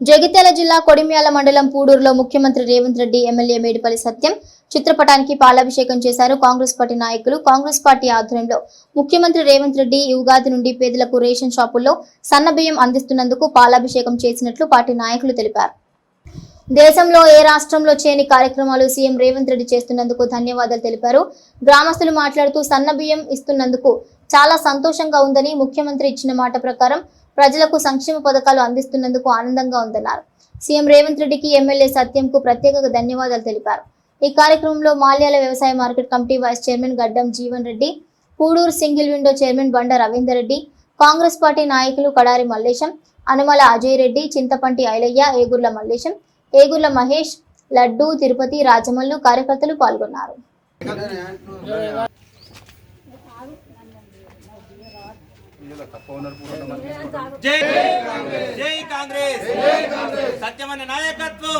జగిత్యాల జిల్లా కొడిమ్యాల మండలం పూడూరులో ముఖ్యమంత్రి రేవంత్ రెడ్డి ఎమ్మెల్యే మేడిపల్లి సత్యం చిత్రపటానికి పాలాభిషేకం చేశారు కాంగ్రెస్ పార్టీ నాయకులు. కాంగ్రెస్ పార్టీ ఆధ్వర్యంలో ముఖ్యమంత్రి రేవంత్ రెడ్డి ఈ ఉగాది నుండి పేదలకు రేషన్ షాపుల్లో సన్నబియ్యం అందిస్తున్నందుకు పాలాభిషేకం చేసినట్లు పార్టీ నాయకులు తెలిపారు. దేశంలో ఏ రాష్ట్రంలో చేయని కార్యక్రమాలు సీఎం రేవంత్ రెడ్డి చేస్తున్నందుకు ధన్యవాదాలు తెలిపారు. గ్రామస్తులు మాట్లాడుతూ సన్న బియ్యం ఇస్తున్నందుకు చాలా సంతోషంగా ఉందని ముఖ్యమంత్రి ఇచ్చిన మాట ప్రకారం ప్రజలకు సంక్షేమ పథకాలు అందిస్తున్నందుకు ఆనందంగా ఉందన్నారు. సీఎం రేవంత్ రెడ్డికి ఎమ్మెల్యే సత్యంకు ప్రత్యేక ధన్యవాదాలు తెలిపారు. ఈ కార్యక్రమంలో మాల్యాల వ్యవసాయ market committee vice chairman Gaddam Jeevan Reddy Pudur single window chairman Banda Ravinder Reddy Congress party నాయకులు కడారి మల్లేశం అనుమల అజయ్ రెడ్డి చింతపంటి ఐలయ్య ఏగుర్ల మల్లేశం ఏగుర్ల మహేష్ లడ్డు తిరుపతి రాజమల్లు కార్యకర్తలు పాల్గొన్నారు. జై జై కాంగ్రెస్. సత్యమైన నాయకత్వం.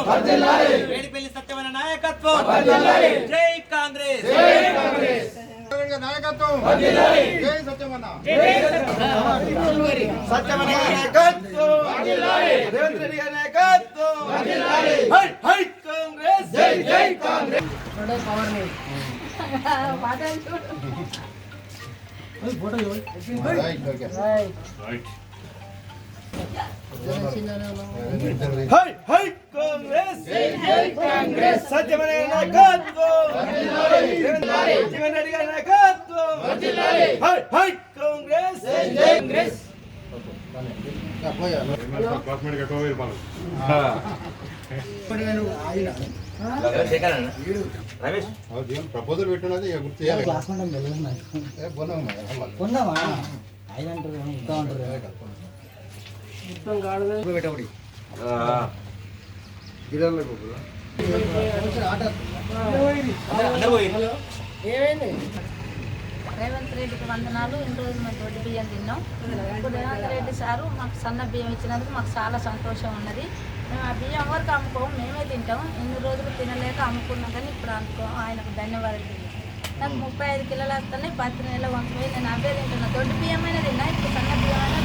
వేడిపల్లి సత్యమైన నాయకత్వం. జై కాంగ్రెస్. నాయకత్వం. జై సత్యమన్న. సత్యమైన నాయకత్వం. రేవంత్ రెడ్డి గారి నాయకత్వం. హై హై కాంగ్రెస్. జై జై కాంగ్రెస్. హై హై కాంగ్రెస్ జై జై కాంగ్రెస్ సత్యమైన నాయకత్వం సత్యమైన రెడ్డి గారి నాయకత్వం హై హై కాంగ్రెస్ జై జై కాంగ్రెస్ ప్రపోజల్ పెట్టినది గుర్తు చేయాలి ఏ, బోనం ఆయన అంటారు ఇంకా అంటారు రేవంత్ రెడ్డికి వందనాలు. ఇన్ని రోజులు మేము దొడ్డి బియ్యం తిన్నాం. ఇప్పుడు రేవంత్ రెడ్డి సారు మాకు సన్న బియ్యం ఇచ్చినందుకు మాకు చాలా సంతోషం ఉన్నది. మేము ఆ బియ్యం ఎవరికి అమ్ముకోము? మేమే తింటాం ఇన్ని రోజులు తినలేక అమ్ముకున్నాం కానీ ఇప్పుడు అనుకో ఆయనకు ధన్యవాదాలు నాకు ముప్పై ఐదు కిలోలు వస్తున్నాయి. పత్తి నెల వంకపోయి నేను అవే తింటున్నా. దొడ్డి బియ్యమైనా తిన్నా. ఇప్పుడు సన్న బియ్యమైనా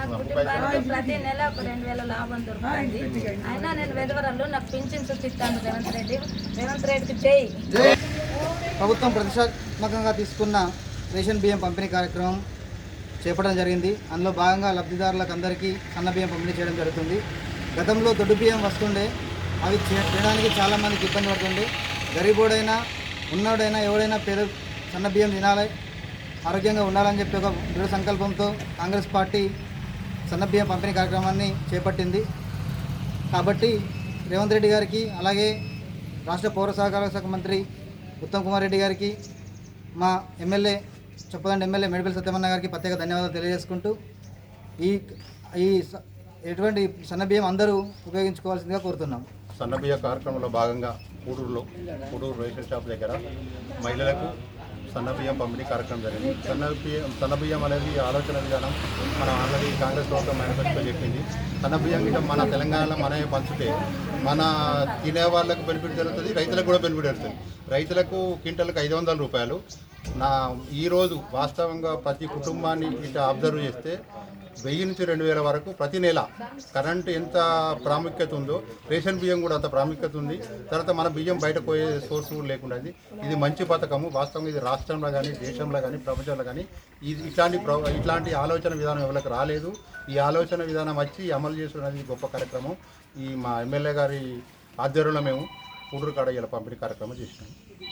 నా కుటుంబానికి ప్రతి నెల ఒక రెండు వేల లాభం దొరుకుతుంది. అయినా నేను వెదవరాలు. నాకు పింఛన్ ఇస్తాను రేవంత్ రెడ్డి. రేవంత్ రెడ్డికి చేయి ప్రభుత్వం ప్రతిష్టాత్మకంగా తీసుకున్న రేషన్ బియ్యం పంపిణీ కార్యక్రమం చేపట్టడం జరిగింది. అందులో భాగంగా లబ్ధిదారులకు అందరికీ సన్న బియ్యం పంపిణీ చేయడం జరుగుతుంది. గతంలో దొడ్డు బియ్యం వస్తుండే. అవి తినడానికి చేయడానికి చాలామందికి ఇబ్బంది పడుతుంది గరీబోడైనా ఉన్నోడైనా ఎవడైనా పేద సన్న బియ్యం తినాలి ఆరోగ్యంగా ఉండాలని చెప్పి ఒక దృఢ సంకల్పంతో కాంగ్రెస్ పార్టీ సన్న బియ్యం పంపిణీ కార్యక్రమాన్ని చేపట్టింది. కాబట్టి రేవంత్ రెడ్డి గారికి అలాగే రాష్ట్ర పౌర సహకార శాఖ మంత్రి ఉత్తమ్ కుమార్ రెడ్డి గారికి మా ఎమ్మెల్యే చెప్పదండి ఎమ్మెల్యే మెడిపల్ సత్యమన్న గారికి ప్రత్యేక ధన్యవాదాలు తెలియజేసుకుంటూ ఈ ఈ స- ఎటువంటి సన్నబియ్యం అందరూ ఉపయోగించుకోవాల్సిందిగా కోరుతున్నాం. సన్నబియ్య కార్యక్రమంలో భాగంగా కూడూరులో కూడూరు రేషన్ షాప్ దగ్గర మహిళలకు సన్నబియ్యం పంపిణీ కార్యక్రమం జరిగింది. సన్నబియ్యం సన్నబియ్యం అనేది ఆలోచన విధానం మన ఆల్రెడీ కాంగ్రెస్ ప్రభుత్వం మేనిఫెస్టో చెప్పింది. సన్నబియ్యం గిట్ట మన తెలంగాణలో మనమే పంచితే మన తినే వాళ్ళకు బెనిఫిట్ జరుగుతుంది రైతులకు కూడా బెనిఫిట్ జరుగుతుంది. రైతులకు క్వింటల్కి ఐదు వందల రూపాయలు. నా ఈరోజు వాస్తవంగా ప్రతి కుటుంబాన్ని ఇట్లా అబ్జర్వ్ చేస్తే వెయ్యి నుంచి రెండు వేల వరకు ప్రతి నెల కరెంటు ఎంత ప్రాముఖ్యత ఉందో రేషన్ బియ్యం కూడా అంత ప్రాముఖ్యత ఉంది. తర్వాత మన బియ్యం బయట పోయే సోర్స్ కూడా లేకుండా ఇది. మంచి పథకము. వాస్తవంగా ఇది రాష్ట్రంలో కానీ దేశంలో కానీ ప్రపంచంలో కానీ ఇది ఇట్లాంటి ప్ర- ఇట్లాంటి ఆలోచన విధానం ఎవరికి రాలేదు. ఈ ఆలోచన విధానం వచ్చి అమలు చేస్తున్నది గొప్ప కార్యక్రమం. ఈ మా ఎమ్మెల్యే గారి ఆధ్వర్యంలో మేము పూడూరు కాడ ఇలా పంపిణీ కార్యక్రమం చేసినాము